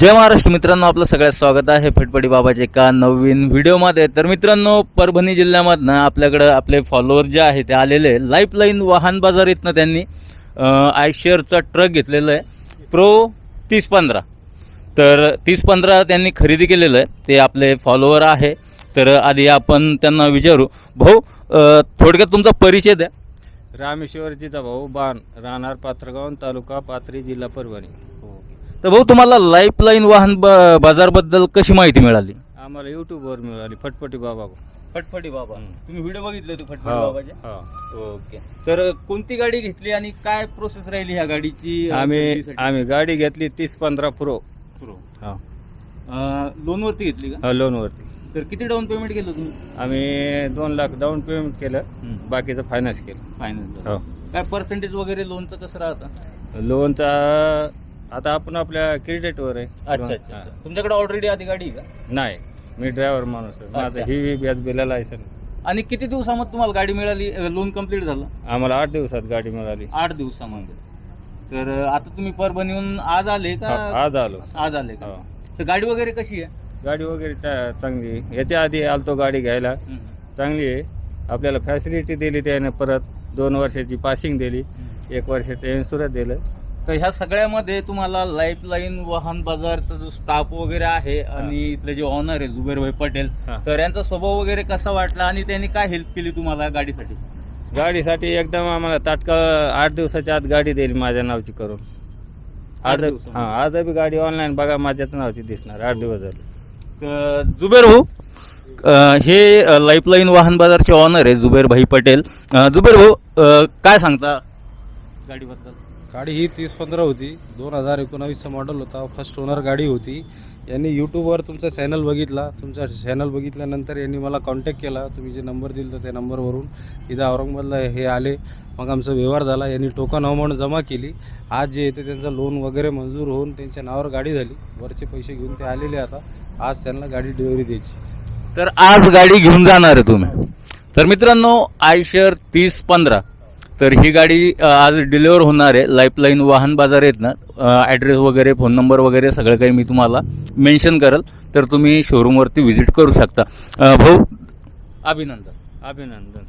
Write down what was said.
जय महाराष्ट्र मित्रांनो आपलं सगळ्यात स्वागत आहे फटपटी बाबाचे एका नवीन व्हिडिओमध्ये. तर मित्रांनो परभणी जिल्ह्यामधनं आपल्याकडं आपले फॉलोअर जे आहे ते आलेले लाईफलाईन वाहन बाजार इथनं त्यांनी आयशेअरचा ट्रक घेतलेला आहे. प्रो तीस पंधरा. तर तीस पंधरा त्यांनी खरेदी केलेलं आहे. ते आपले फॉलोअर आहे. तर आधी आपण त्यांना विचारू. भाऊ थोडक्यात तुमचा परिचय द्या. रामेश्वरजीचा भाऊ बाण राहणार पात्रगाव तालुका पाथरी जिल्हा परभणी. तर भाऊ तुम्हाला लाईफलाईन वाहन ब- बाजारबद्दल कशी माहिती मिळाली? आम्हाला युट्यूबवर मिळाली फटफटी बाबा. फटफटी बाबा. तुम्ही व्हिडिओ बघितले होते फटफटी हा, बाबाचे? हा. ओके. तर कोणती गाडी घेतली आणि काय प्रोसेस राहिली ह्या गाडीची? आम्ही? आम्ही गाडी घेतली तीस पंधरा प्रो. हा. अ, लोनवरती घेतली का? हा, लोनवरती तर किती डाऊन पेमेंट केलं तुम्ही? आम्ही दोन लाख डाऊन पेमेंट केलं. बाकीचं फायनान्स केलं. फायनान्स हो. काय पर्सेंटेज वगैरे लोनचं कसं राहतं? लोनचा आता आपण आपल्या क्रेडिटवर आहे. अच्छा अच्छा. तुमच्याकडे ऑलरेडी आधी गाडी आहे का? नाही मी ड्रायव्हर माणूस आहे. माझं अच्छा. ही व्याज बिला लायसन आणि किती दिवसामध्ये तुम्हाला गाडी मिळाली? लोन कंप्लीट झालं? आम्हाला आठ दिवसात गाडी मिळाली. आठ दिवसामध्ये. तर अ, आता तुम्ही परभणीहून आज आले का? आज आलो. आज आले का? हो. तर गाडी वगैरे कशी आहे? गाडी वगैरे चा- चांगली आहे. याच्या आधी आलतो गाडी घ्यायला. हम्म. चांगली आहे. आपल्याला फॅसिलिटी दिली त्याने परत. दोन वर्षाची पासिंग दिली. एक वर्षाचं इन्शुरन्स दिलं. तर ह्या सगळ्यामध्ये तुम्हाला लाईफलाईन वाहन बाजारचा जो स्टाफ वगैरे आहे आणि इथले जे ऑनर आहे जुबेरभाई पटेल हा. तर यांचा स्वभाव वगैरे कसा वाटला आणि त्यांनी काय हेल्प केली तुम्हाला गाडीसाठी? गाडीसाठी एकदम आम्हाला तात्काळ आठ दिवसाच्या आत गाडी देईल माझ्या नावची करून. आठ आज दिवसामध्ये? हा आज बी गाडी ऑनलाईन बघा माझ्याच नावची दिसणार आठ दिवस झाले. तर जुबेर भाऊ अं, हे लाईफलाईन वाहन बाजारचे ऑनर आहे जुबेर भाई पटेल. अं, जुबेर भाऊ अं, काय सांगता गाडीबद्दल? गाडी ही तीस पंधरा होती. दोन हजार एकोणावीसचा मॉडेल होता. फर्स्ट ओनर गाडी होती. यांनी यूट्यूबवर तुमचा चॅनल बघितला. तुमचा चॅनल बघितल्यानंतर यांनी मला कॉन्टॅक्ट केला. तुम्ही जे नंबर दिला त्या नंबरवरून इथं औरंगाबादला हे आले. मग आमचा व्यवहार झाला. यांनी टोकन अमाऊंट जमा केली. आज जे येते त्यांचं लोन वगैरे मंजूर होऊन त्यांच्या नावावर गाडी झाली. वरचे पैसे घेऊन ते आलेले आता. आज त्यांना गाडी डिलिव्हरी द्यायची. तर आज गाडी घेऊन जाणार आहे तुम्ही. तर मित्रांनो आयशर तीस पंधरा. तर ही गाडी आज डिलिव्हर होणार आहे. लाईफलाईन वाहन बाजार आहेत ना ॲड्रेस वगैरे फोन नंबर वगैरे सगळं काही मी तुम्हाला मेन्शन करेल. तर तुम्ही शोरूमवरती व्हिजिट करू शकता. भाऊ अभिनंदन अभिनंदन.